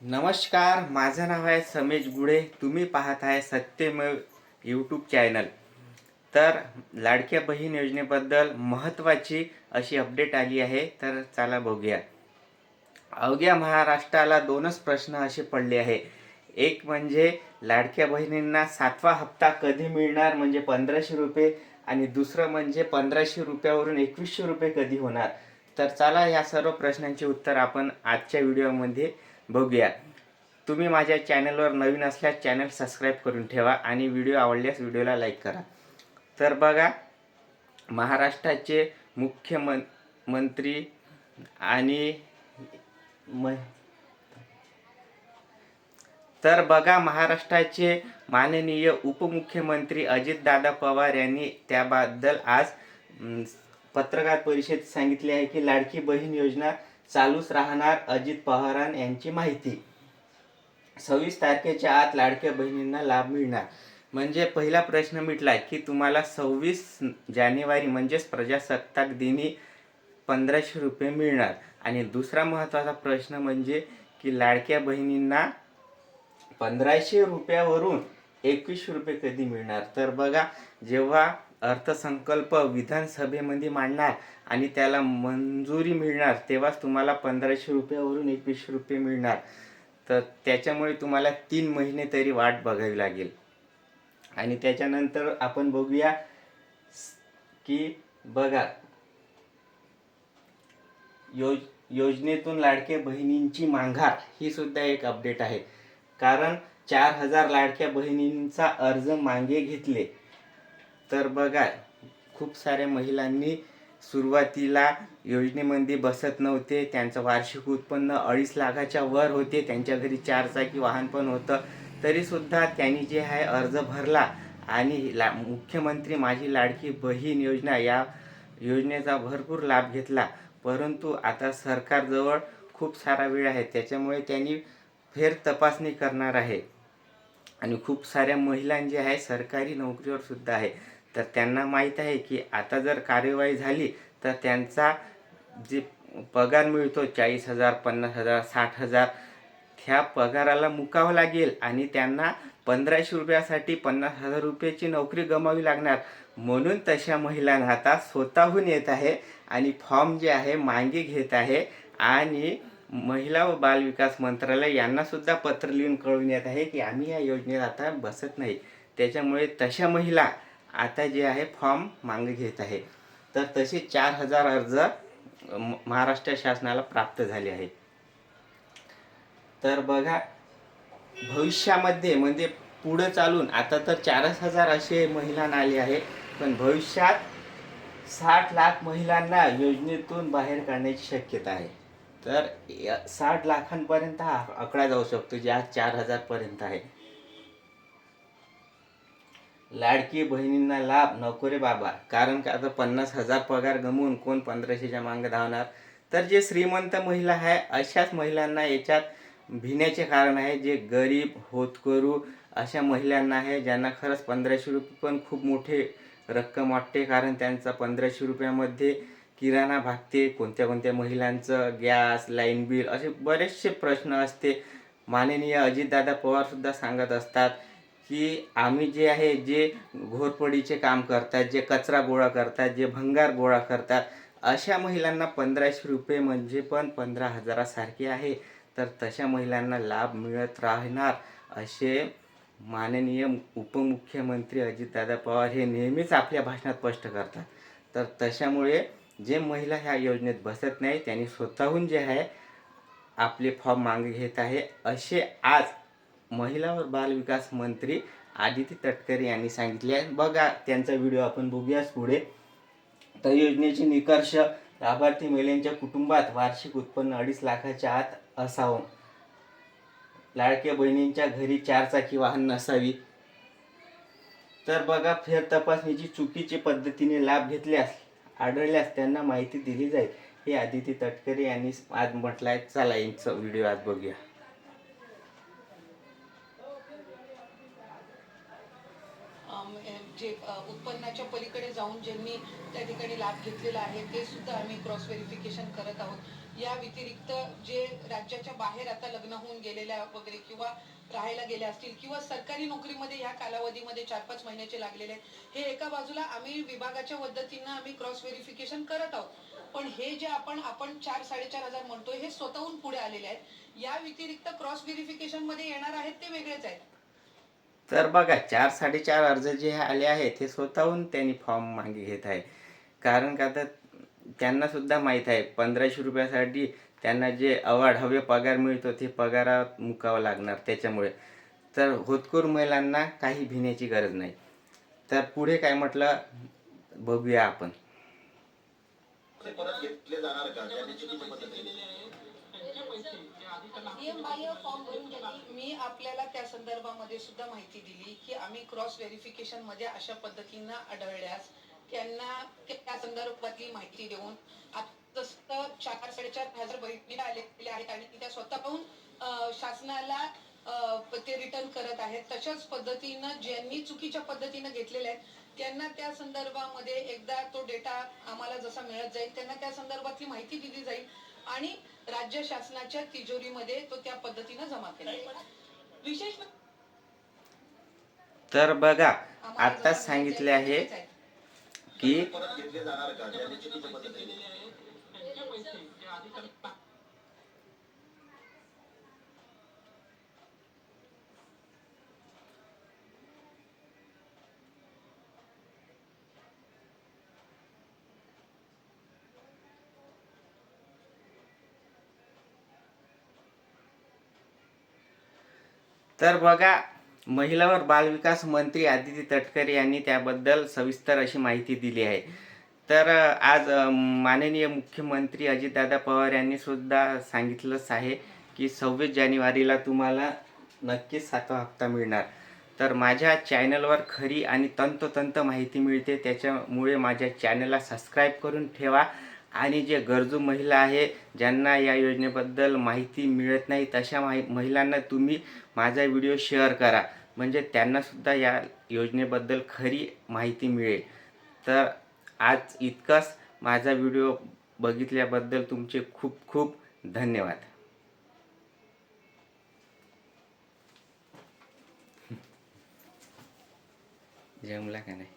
नमस्कार माझं नाव आहे समेश गुडे तुम्ही पाहत आहे सत्यमेव यूट्यूब चॅनल तर लाडक्या बहीण योजनेबद्दल महत्त्वाची अशी अपडेट आली आहे तर चला बघूया. अवघ्या महाराष्ट्राला दोनच प्रश्न असे पडले आहे. एक म्हणजे लाडक्या बहिणींना सातवा हप्ता कधी मिळणार म्हणजे पंधराशे रुपये? आणि दुसरं म्हणजे पंधराशे रुपयावरून एकवीसशे रुपये कधी होणार? तर चला या सर्व प्रश्नांची उत्तर आपण आजच्या व्हिडिओमध्ये बघूया. तुम्ही माझ्या चॅनलवर नवीन असल्यास चॅनल सबस्क्राईब करून ठेवा आणि व्हिडिओ आवडल्यास व्हिडिओला लाईक करा. तर बघा महाराष्ट्राचे मुख्यमं मंत्री आणि म तर बघा महाराष्ट्राचे माननीय उपमुख्यमंत्री अजितदादा पवार यांनी त्याबद्दल आज पत्रकार परिषदेत सांगितले आहे की लाडकी बहीण योजना चालूच राहणार अजित पवारां यांची माहिती. सव्वीस तारखेच्या आत लाडक्या बहिणींना लाभ मिळणार. म्हणजे पहिला प्रश्न मिटला की तुम्हाला सव्वीस जानेवारी म्हणजेच प्रजासत्ताक दिनी पंधराशे रुपये मिळणार. आणि दुसरा महत्त्वाचा प्रश्न म्हणजे की लाडक्या बहिणींना पंधराशे रुपयावरून एकवीसशे रुपये कधी मिळणार? तर बघा जेव्हा अर्थसंकल्प विधानसभेमध्ये मांडणार आणि त्याला मंजुरी मिळणार तेव्हाच तुम्हाला पंधराशे रुपयावरून एकवीसशे रुपये मिळणार. तर त्याच्यामुळे तुम्हाला तीन महिने तरी वाट बघावी लागेल. आणि त्याच्यानंतर आपण बघूया की बघा योज योजनेतून लाडक्या बहिणींची मांघार ही सुद्धा एक अपडेट आहे. कारण चार हजार लाडक्या बहिणींचा अर्ज मागे घेतले. तर बघा खूप साऱ्या महिलांनी सुरुवातीला योजनेमध्ये बसत नव्हते. त्यांचं वार्षिक उत्पन्न अडीच लाखाच्या वर होते. त्यांच्या घरी चारचाकी वाहन पण होतं. तरीसुद्धा त्यांनी जे आहे अर्ज भरला. आणि ला मुख्यमंत्री माझी लाडकी बहीण योजना या योजनेचा भरपूर लाभ घेतला. परंतु आता सरकारजवळ खूप सारा वेळ आहे. त्याच्यामुळे त्यांनी फेर तपासणी करणार आहे. आणि खूप साऱ्या महिलां जे आहे सरकारी नोकरीवर सुद्धा आहे. तर त्यांना माहीत आहे की आता जर कार्यवाही झाली तर त्यांचा जे पगार मिळतो चाळीस हजार पन्नास हजार साठ हजार ह्या पगाराला मुकावं लागेल आणि त्यांना पंधराशे रुपयासाठी पन्नास हजार रुपयाची नोकरी गमावी लागणार. म्हणून तशा महिलांना आता स्वतःहून येत आहे आणि फॉर्म जे आहे मागे घेत आहे आणि महिला व बालविकास मंत्रालय यांनासुद्धा पत्र लिहून कळून येत आहे की आम्ही या योजनेत आता बसत नाही. त्याच्यामुळे तशा महिला आता जे आहे फॉर्म मागे घेत आहे. तर तसे चार हजार अर्ज म- महाराष्ट्र शासनाला प्राप्त झाले आहे तर बघा भविष्यामध्ये म्हणजे पुढं चालून आता तर चारच हजार असे महिलांना आले आहे पण भविष्यात साठ लाख महिलांना योजनेतून बाहेर काढण्याची शक्यता आहे. तर साठ लाखांपर्यंत हा आकडा जाऊ शकतो जे आज चार हजारपर्यंत आहे. लाडकी बहिणींना लाभ नको रे बाबा. कारण का आता पन्नास हजार पगार गमवून कोण पंधराशेच्या मागे धावणार? तर जे श्रीमंत महिला आहे अशाच महिलांना याच्यात भिण्याचे कारण आहे जे गरीब होतकरू अशा महिलांना आहे ज्यांना खरंच पंधराशे रुपये पण खूप मोठे रक्कम वाटते. कारण त्यांचा पंधराशे रुपयामध्ये किराणा भागते कोणत्या कोणत्या महिलांचं गॅस लाईन बिल असे बरेचसे प्रश्न असते. माननीय अजितदादा पवारसुद्धा सांगत असतात की आम्ही जे आहे जे घोरपडीचे काम करतात जे कचरा गोळा करतात जे भंगार गोळा करतात अशा महिलांना पंधराशे रुपये म्हणजे पण पंधरा हजारासारखे आहे. तर तशा महिलांना लाभ मिळत राहणार असे माननीय उपमुख्यमंत्री अजितदादा पवार हे नेहमीच आपल्या भाषणात स्पष्ट करतात. तर तशामुळे जे महिला ह्या योजनेत बसत नाही त्यांनी स्वतःहून जे आहे आपले फॉर्म मागे घेत आहे असे आज महिला व बालविकास मंत्री आदिती तटकरे यांनी सांगितले आहे. बघा त्यांचा व्हिडिओ आपण बघूयाच पुढे. तर योजनेचे निकर्ष लाभार्थी महिलांच्या कुटुंबात वार्षिक उत्पन्न अडीच लाखाच्या आत असावं. लाडक्या बहिणींच्या घरी चारचाकी वाहन नसावी. तर बघा फेर तपासणीची चुकीची पद्धतीने लाभ घेतल्यास आढळल्यास त्यांना माहिती दिली जाईल. हे आदिती तटकरे यांनी आज म्हटलंय. चला यांचा व्हिडिओ आज बघूया. जे उत्पन्नाच्या पलीकडे जाऊन ज्यांनी त्या ठिकाणी लाभ घेतलेला आहे ते सुद्धा आम्ही क्रॉस व्हेरिफिकेशन करत आहोत. या व्यतिरिक्त जे राज्याच्या बाहेर आता लग्न होऊन गेलेल्या वगैरे किंवा राहायला गेल्या असतील किंवा सरकारी नोकरीमध्ये ह्या कालावधीमध्ये चार पाच महिन्याचे लागलेले आहेत हे एका बाजूला आम्ही विभागाच्या पद्धतीनं आम्ही क्रॉस व्हेरिफिकेशन करत आहोत. पण हे जे आपण आपण चार साडेचार हजार म्हणतोय हे स्वतःहून पुढे आलेले आहेत. या व्यतिरिक्त क्रॉस व्हेरिफिकेशनमध्ये येणार आहेत ते वेगळेच आहेत. तर बघा चार साडेचार अर्ज जे आले आहेत हे स्वतःहून त्यांनी फॉर्म मागे घेत आहे. कारण का तर त्यांनासुद्धा माहीत आहे पंधराशे रुपयासाठी त्यांना जे अवाढ हवे पगार मिळतो ते पगारात मुकावं लागणार त्याच्यामुळे. तर होतकूर महिलांना काही भिण्याची गरज नाही. तर पुढे काय म्हटलं बघूया आपण ते परत घेतले जाणार का त्यांनी चुकीच्या पद्धतीने फॉर्म भरून मी आपल्याला त्या संदर्भामध्ये सुद्धा माहिती दिली की आम्ही क्रॉस व्हेरिफिकेशनमध्ये अशा पद्धतीनं आढळल्यास त्यांना त्या संदर्भातली माहिती देऊन आता जसं चार साडेचार हजार बहिणी आलेले आहेत आणि त्या स्वतःहून पाहून शासनाला ते रिटर्न करत आहेत तशाच पद्धतीनं ज्यांनी चुकीच्या पद्धतीनं घेतलेले आहेत त्यांना त्या संदर्भामध्ये एकदा तो डेटा आम्हाला जसा मिळत जाईल त्यांना त्या संदर्भातली माहिती दिली जाईल. आणि राज्य शासनाच्या तिजोरीमध्ये तो त्या पद्धतीनं जमा केला विशेष तर बघा जसं सांगितले आहे. की परत घेतले जाणार का त्यांनी चुकीच्या पद्धतीने तर बघा महिला व बालविकास मंत्री आदिती तटकरे यांनी त्याबद्दल सविस्तर अशी माहिती दिली आहे. तर आज माननीय मुख्यमंत्री अजितदादा पवार यांनी सुद्धा सांगितलंच आहे की सव्वीस जानेवारीला तुम्हाला नक्कीच सातवा हप्ता मिळणार. तर माझ्या चॅनलवर खरी आणि तंतोतंत माहिती मिळते त्याच्यामुळे माझ्या चॅनलला सबस्क्राईब करून ठेवा. आणि जे गरजू महिला आहे ज्यांना या योजनेबद्दल माहिती मिळत नाही तशा माहि महिलांना तुम्ही माझा व्हिडिओ शेअर करा. म्हणजे त्यांनासुद्धा या योजनेबद्दल खरी माहिती मिळेल. तर आज इतकंच. माझा व्हिडिओ बघितल्याबद्दल तुमचे खूप खूप धन्यवाद. जमला का नाही?